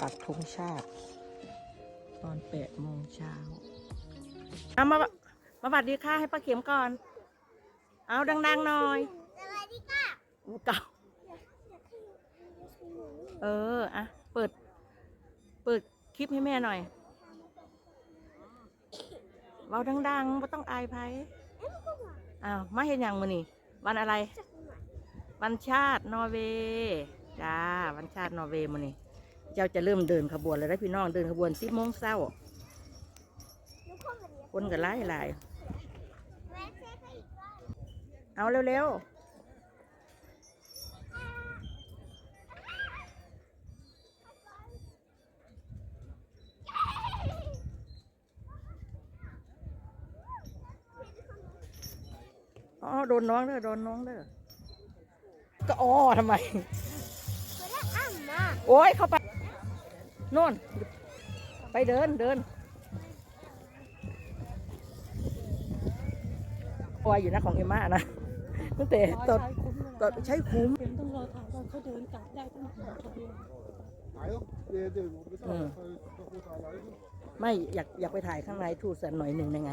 ปักธงชาติ ตอนแปดโมงเช้าเอามามาบัดดีค่ะให้ป้าเข็มก่อน เอาดังๆหน่อยสวัสดีค่ะอู้เก่าเอออะเปิด เปิดคลิปให้แม่หน่อยเบาดังๆไม่ต้องอายไผอ้าวมาเห็นอย่างมือนี่วันอะไร วันชาตินอร์เวย์จ้าวันชาตินอร์เวย์มือนี่ เจ้าจะเริ่มเดินขบวนแล้วได้อพี่น้องเดินขบวนสิบโมงเช้าทุกคนวันนี้คนกันไล่หลายแม่เช็คให้อีกรอบๆเอาเร็วๆอ๋อโดนน้องเด้อโดนน้องเด้อก็อ้อทำไมเพื่อนอ้ำมาโอ้ยเข้าไป โน่น ไปเดินเดินปอยอยู่นะของเอมม่านะตั้งแต่ตอนตอนใช้คุ้มเดี๋ยวต้องรอถามว่าเขาเดินกลับได้ต้องขอทะเบียน Nej då, det, det är nog betalt Mm. för att få alla. ไม่อยากอยากไปถ่ายข้างในทูสันหน่อยหนึ่งยังไง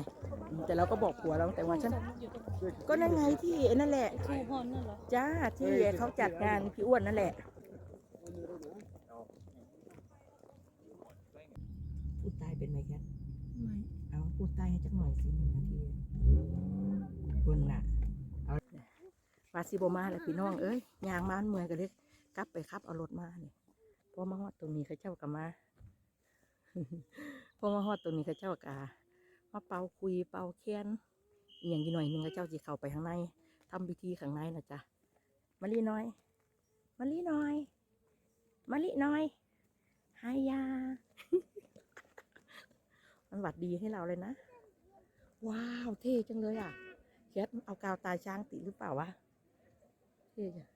แต่เราก็บอกผัวเราแต่ว่าฉันอยู่ตรงก็นั่นไงที่ไอ้นั่นแหละทูฮอนนั่นเหรอจ้าที่เขาจัดงานพี่อ้วนนั่นแหละพูดตายเป็นไหมแคท ไม่ เอาพูดใต้ให้จักหน่อยสิหนึ่งนาทีคุณน่ะเอาวาซิโบมาแล้วพี่น้องเอ้ยยางมาอันเมือกันเลยกลับไปครับเอารถมาเนี่ยพอมาฮอดตรงนี้เขาเจ้ากับมาพอมาฮอดตรงนี้เขาเจ้ากามาเป่าคุยเป่าแค้นอย่างยี่หน่อยหนึงเขาเจ้าจะเข้าไปข้างในทำพิธีข้างในนะจ๊ะมาลีน้อยมาลีน้อยมาลีน้อยหายา มันหวัดดีให้เราเลยนะ ว้าว เท่จังเลยอะแคทเอากาวตาช้างติหรือเปล่าวะเท่จัง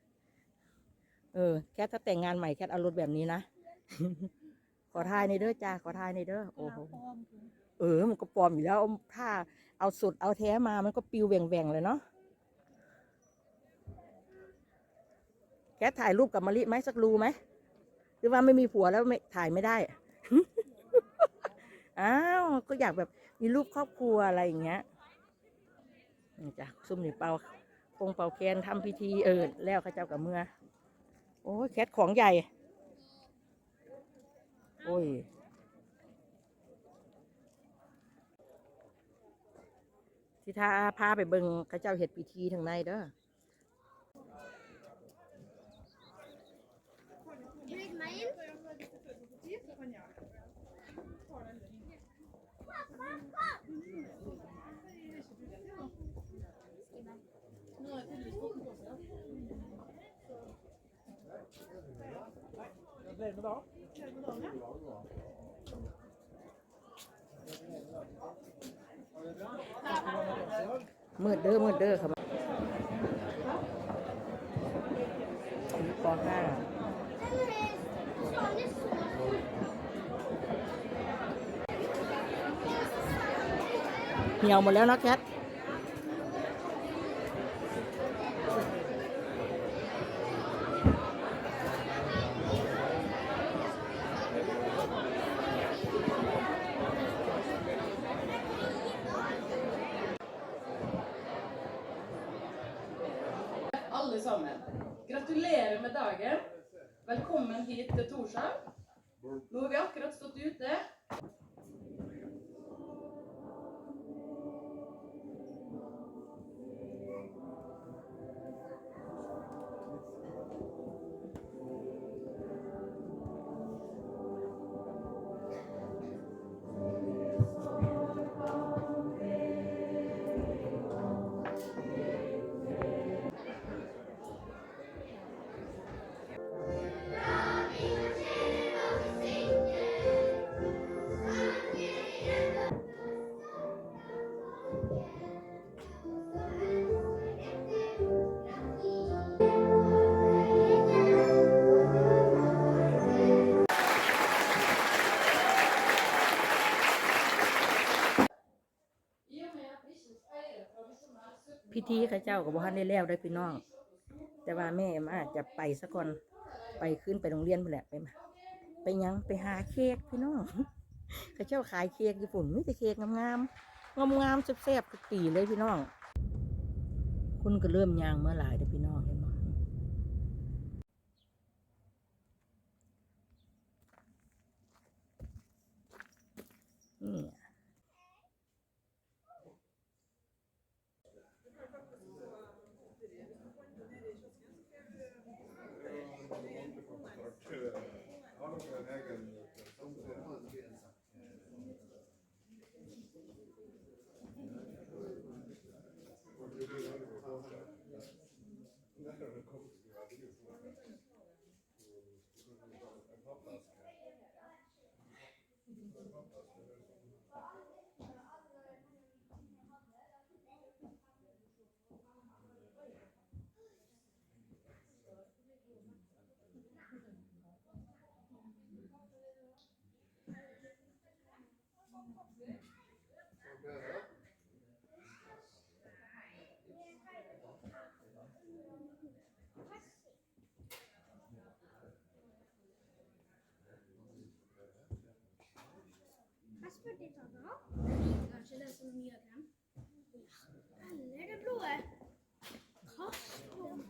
เออ แคทถ้าแต่งงานใหม่แคทเอารถแบบนี้นะ ขอทายในเด้อจ้าขอทายในเด้อโอ้โหเออ มันก็ปลอมอยู่แล้วถ้าเอาสุดเอาแท้มามันก็ปิวแหว่งๆเลยเนาะแคทถ่ายรูปกับมะลิไหมสักรูไหมหรือว่าไม่มีผัวแล้วไม่ถ่ายไม่ได้ อ้าวก็อยากแบบมีรูปครอบครัวอะไรอย่างเงี้ยนี่จ้ะซุ่มนี่เป่าคงเป่าแคนทำพิธีเออแล้วข้าเจ้ากับเมื่อ โอ้ยแคทของใหญ่ โอ้ยสิทาพาไปเบิงข้าเจ้าเห็ดพิธีทางในเด้อ Ừ. มืดเด้อมืดเด้อครับปห้าเหี่ยวหมดแล้วนะแคท ธีเข้าเจ้ากับบ่ทันได้แล้วได้พี่น้อง แต่ว่าแม่มาจะไปสักคนไปขึ้นไปโรงเรียนไปแหละไปมาไปยังไปหาเค้กพี่น้องเขาเจ้าขายเค้กญี่ปุ่นมีแต่เค้กงามๆงามๆแซ่บๆทุกปีเลยพี่น้อง คุณก็เริ่มยางเมื่อหลายเด้อพี่น้องเห็นบ่นี่ Hast du det då? Kanske den som gör den. Eller det blåa. Kostum.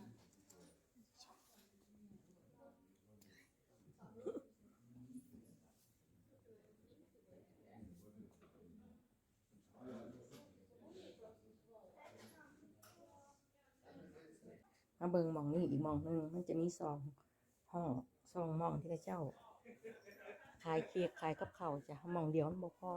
มาเบิงหมองนี่อีกหมองหนึงมันจะมีซองห้องซองหมองที่เขาเจ้าขายเค้กขายกับเขาจ้ะมองเดียวมันบ่พอ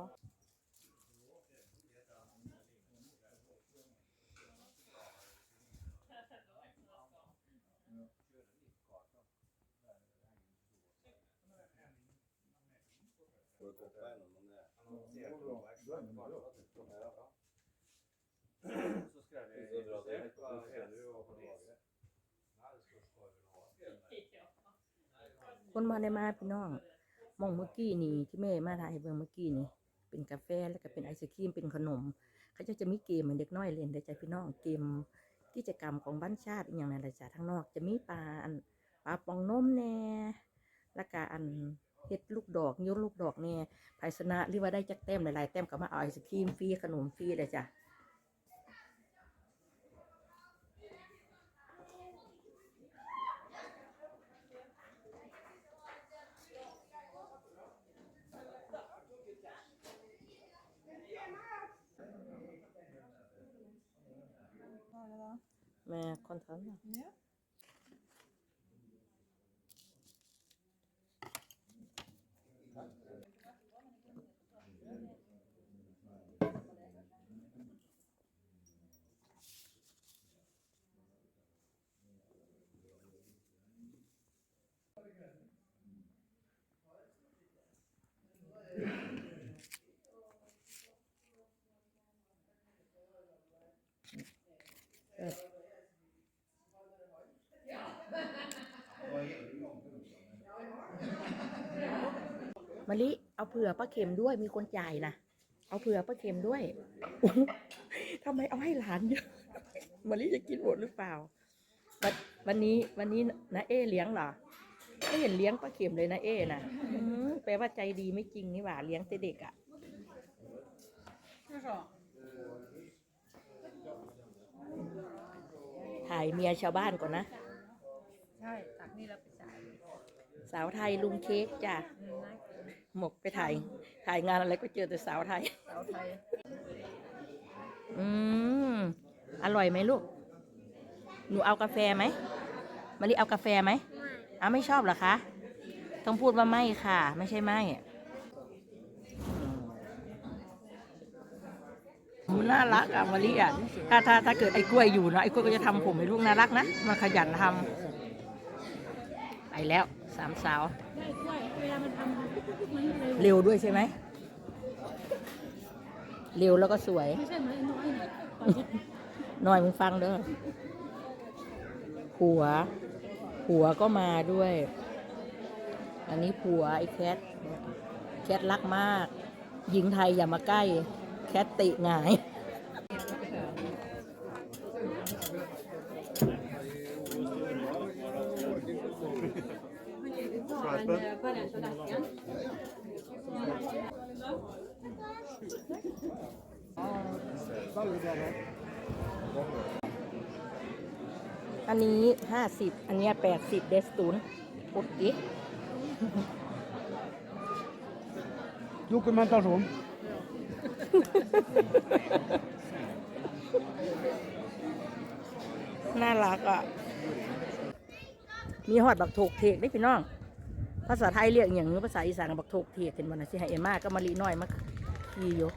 คนมาได้มาพี่น้อง มองเมื่อกี้นี่ที่แม่มาถ่ายเบิ่งเมื่อกี้นี่ เป็นกาแฟแล้วก็เป็นไอศครีมเป็นขนม เขาจะจะมีเกมเหมือนเด็กน้อยเล่นได้อจ้ะพี่น้องเกมกิจกรรมของบ้านชาติอย่างนั้นแหละจ้ะทางนอก จะมีปลาอันปลาปองนมแน่แล้วก็อันเฮ็ดลูกดอกโยนลูกดอกแน่ภายชนะหรือว่าได้จักแต้มหลายๆแต้มก็มาเอาไอศครีมฟรีขนมฟรีเลยจ้ะ med container. Ja. มะลิเอาเผื่อป้าเข็มด้วยมีคนจ่ายนะเอาเผื่อป้าเข็มด้วยทำไมเอาให้หลานเยอะมะลิจะกินหมดหรือเปล่าวันวันนี้วันนี้นะเอเลี้ยงเหรอไม่เห็นเลี้ยงป้าเข็มเลยนะเอนะแปลว่าใจดีไม่จริงนี่หว่าเลี้ยงแต่เด็กอะ่ะถ่ายเมียชาวบ้านก่อนนะ ใช่ตักนี่แล้วไปจ่า สาวไทยลุงเค้กจ้ะอืมน่ากินหมกไปถ่ายถ่ายงานอะไรก็เจอแต่สาวไทย สาวไทย อืม อร่อยไหมลูก หนูเอากาแฟไหมมาริเอากาแฟไหมอ้าวไม่ชอบเหรอคะ ต้องพูดว่าไม่ค่ะ ไม่ใช่ไม่อืมน่ารักอะมาริอะถ้าถ้าถ้าเกิดไอ้กล้วยอยู่นะไอ้กล้วยก็จะทำผมให้ลูกน่ารักนะ มันขยันทำไปแล้ว สามสาวได้กล้วยเวลามันทำมันเร็วเร็วด้วยใช่ไหมเร็วแล้วก็สวย ไม่ใช่เหมือนไอ้น้อยนะตอนนี้หน่อยมึงฟังเด้อผัว ผัวก็มาด้วย อันนี้ผัวไอ้แคท แคทรักมาก หญิงไทยอย่ามาใกล้ แคทติหงาย På den tallriken. Väldigt bra mat. อันนี้ห้าสิบ อันเนี้แปดสิบเดสตูนปุ๊บอีก Dokumentation. น่ารักอะมีหอดบักโถกเทกได้พี่น้องภาษาไทยเรียกอย่างนี้ภาษาอีสานบักโถกเทกเห็นวันนะสิให้เอมมาก็มาลีน้อยมาขี่อยู่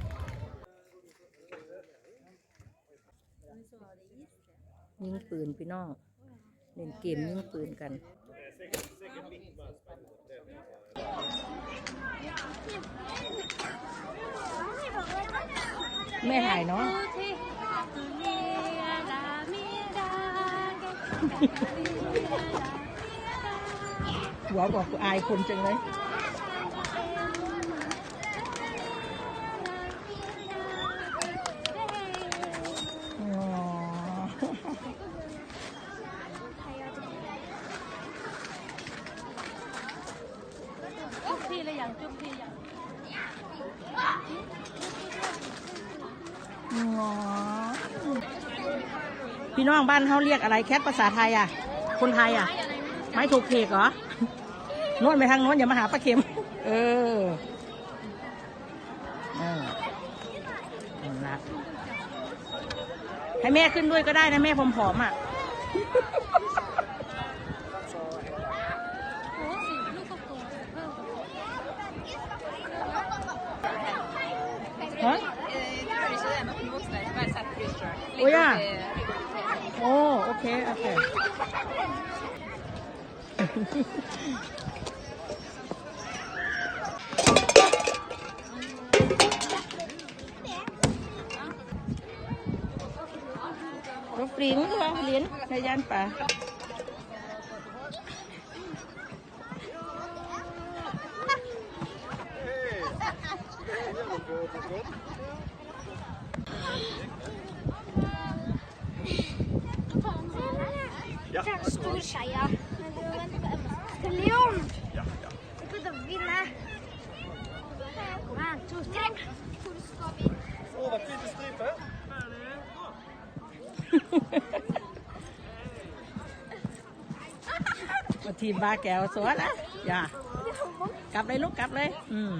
ยิงปืนพี่น้องเล่นเกมยิงปืนกันแม่ถ่ายเนาะ หัวบอกกูอายคนจังเลยจุ๊บทีละอย่างจุ๊บทีอย่างอ๋อพี่น้องบ้านเขาเรียกอะไรแคทภาษาไทยอะ คนไทยอะ ไม้ถูกเพกเหรอ โน้นไปทางโน้นอย่ามาหาป้าเข็ม เออเออนั่นละให้แม่ขึ้นด้วยก็ได้นะแม่ผอมๆอะฮะโอ้ยโอ้โอเค โอเค riêng liến thời gian bà Ja. Det er en stor ทีมบาแก้วสวยนะอย่ากลับเลยลูกกลับเลย อืม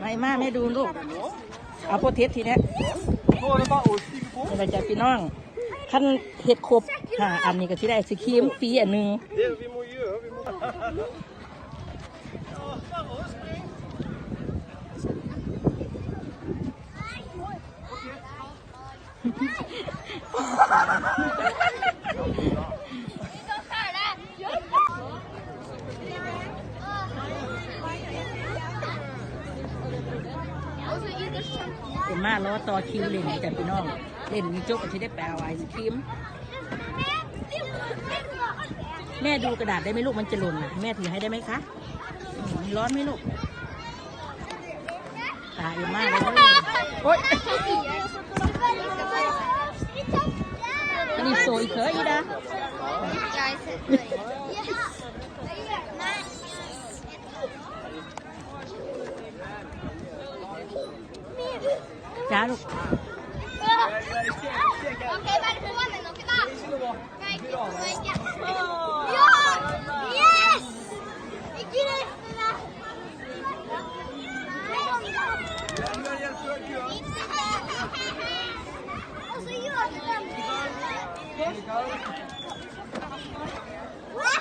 ไม่มาไม่ดูลูก เอาพวกเทปทีเนี้ยะไรจ้ะพี่น้องขั้นเห็ดครบหาอันนี้ก็ที่ได้สครีมรีอันหนึ่ง เป็นมาล้อต่อคิวเล่นแต่พี่น้อง เล่นมีโจ๊กที่ได้แปลไอศครีมแม่ดูกระดาษได้ไหมลูกมันจะหล่นนะแม่ถือให้ได้ไหมคะร้อนไหมลูกตายมากเลยโอ๊ย อันนี้โซอีกเหรออีดา Jag är så Nej. จ้าลูก Okej, välkommen. Okej, va? Nej, ja. Ja! Yes! Vilken är det? Och så gör du den. Va?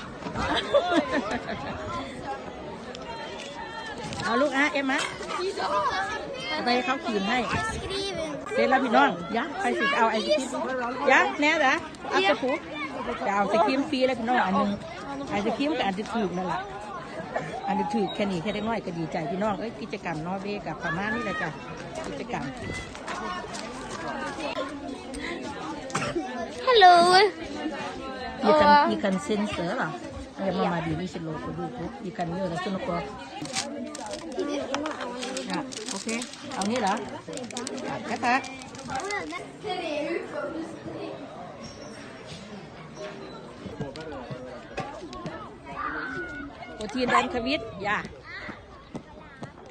เอาลูกอะเอ็มมะเอาไปให้เขาขีมให้ Skriv เสร็จแล้วพี่น้องยะไปสิเอาไอศครีมยะแน่เหรอเอาสกูจะเอาไอศครีมฟรีแล้วพี่น้องอันหนึงไอศครีมกับอันที่ถูกนั่นแหละอันที่ถูกแค่นี้แค่ได้น้อยก็ดีใจพี่น้องเอ้ยกิจกรรมนอร์เวย์กับประมาณนี้แหละจ้ะกิจกรรม Hello. you can you can censor เหรอเดี๋ยวมามาดีวิชโลก็ดูทุก you can เยอะนะสุนกรอะโอ เคเอานี่เหรออะกระทะโปรตีนแดนควิดอย่า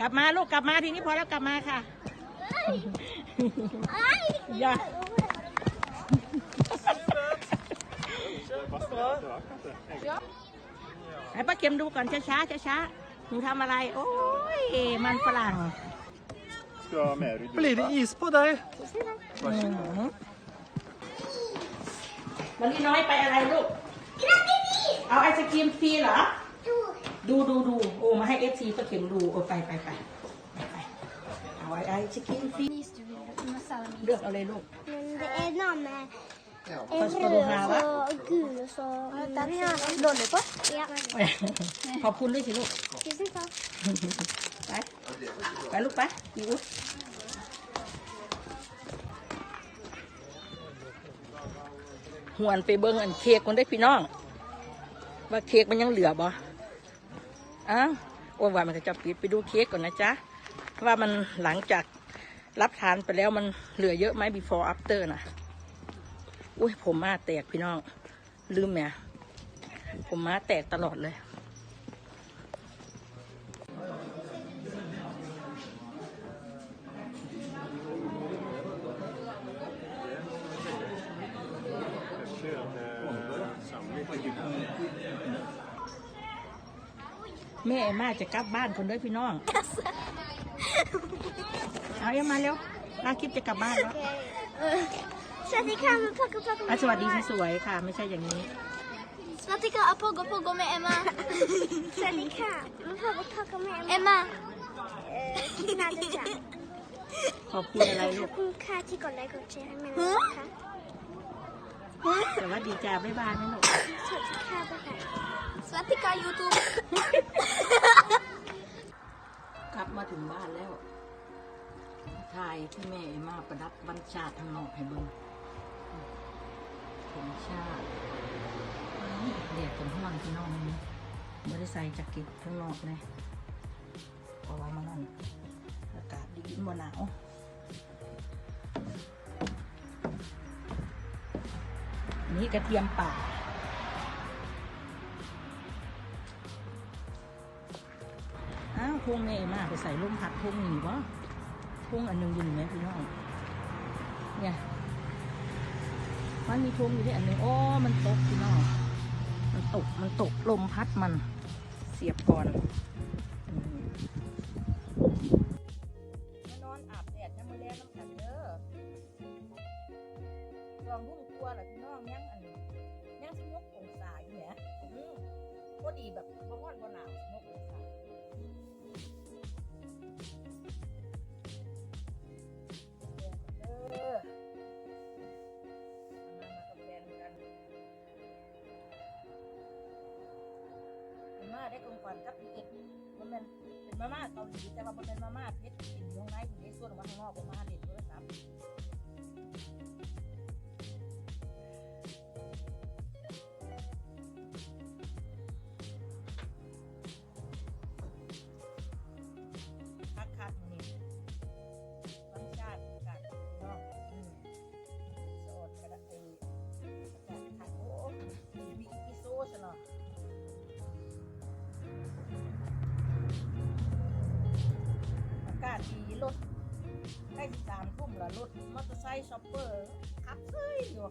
กลับมาลูกกลับมาทีนี้พอแล้วกลับมาค่ะอย่าให้ป้าเข็มดูก่อนช้าๆช้าๆหนูทำอะไร โอ้ย มันฝรั่ง Ska ha med dig. Blir det is på dig? อืมมันนี่น้อยไปอะไรลูก เอาไอศกรีมฟรีเหรอ ดูดูดูโอ้มาให้เอฟซีป้าเข็มดูโอ้ไปไปไปไปไปเอาไอศกรีมฟรี Is du vill med salami. เลือกเอาเลยลูก Men det är någon med Vad ska du ha, va? och gul och så... Den här lollipop? Ja. ขอบคุณด้วยสิลูก Tusen tack. ไป ไปลูกไปพี่อุ๊ดหวนไปเบิ้งอันเค้กคนได้พี่น้อง ว่าเค้กมันยังเหลือบ่อ้าวโอ้ว่ามันก็จะปิดไปดูเค้กก่อนนะจ๊ะ ว่ามันหลังจากรับทานไปแล้วมันเหลือเยอะไหม before after นะอุ้ยผมมาแตกพี่น้อง ลืมแหมผมมาแตกตลอดเลย ม่มาจะกลับบ้านคนเด้อพี่น้อง เอาเอ็มมาเร็วลาคลิปจะกลับบ้านแล้ว Svatika, men poggo, poggo อะสวัสดีสวยๆค่ะ ไม่ใช่อย่างนี้ Svatika, poggo, poggo med Emma. Svatika, men poggo, poggo med Emma. Emma. Nadaja. ขอบคุณอะไรลูกคุณค่าที่กดไลค์กดแชร์ให้แม่นะคะแต่ว่าดีจ้าบ๊ายบายไหมลูก สวัสดีค่ะป้าค่ะสวัสดีค่ะยูทูบ กลับมาถึงบ้านแล้วถ่ายที่แม่มาประดับบัญชาทางนอกให้เบิ่งผมชาติเด็กเป็นห้องพี่น้องนี่ไม่ได้ใส่จ็คเก็ตข้างนอกเลยเพราะว่ามันนั่นอากาศดีบ่หนาวนี่กระเทียมป่า พวงแม่มากไปใส่ร่มพัดพวงหนีวะพวงอันหนึงอยู่ไหมพี่น้องเนี่ยมันมีพวงอยู่ที่อันหนึงโอ้มันตกพี่น้องมันตกมันตกลมพัดมันเสียบก่อนนอนอาบแดดยังมาแลน้ำกันเด้อลองรุ่งตัวเหรอพี่น้องยังอันยังสิบหกองศาอยู่เนี่ยพอดีแบบบ่ร้อนบ่หนาว มาม่าเกาหลีแต่ว่ามันเป็นมาม่าเพชรกินอยู่ข้างในอยู่ในส่วนว่าข้างนอกประมาณนี้ รถมอเตอร์ไซค์ช็อปเปอร์ขับเซ้ยอยู่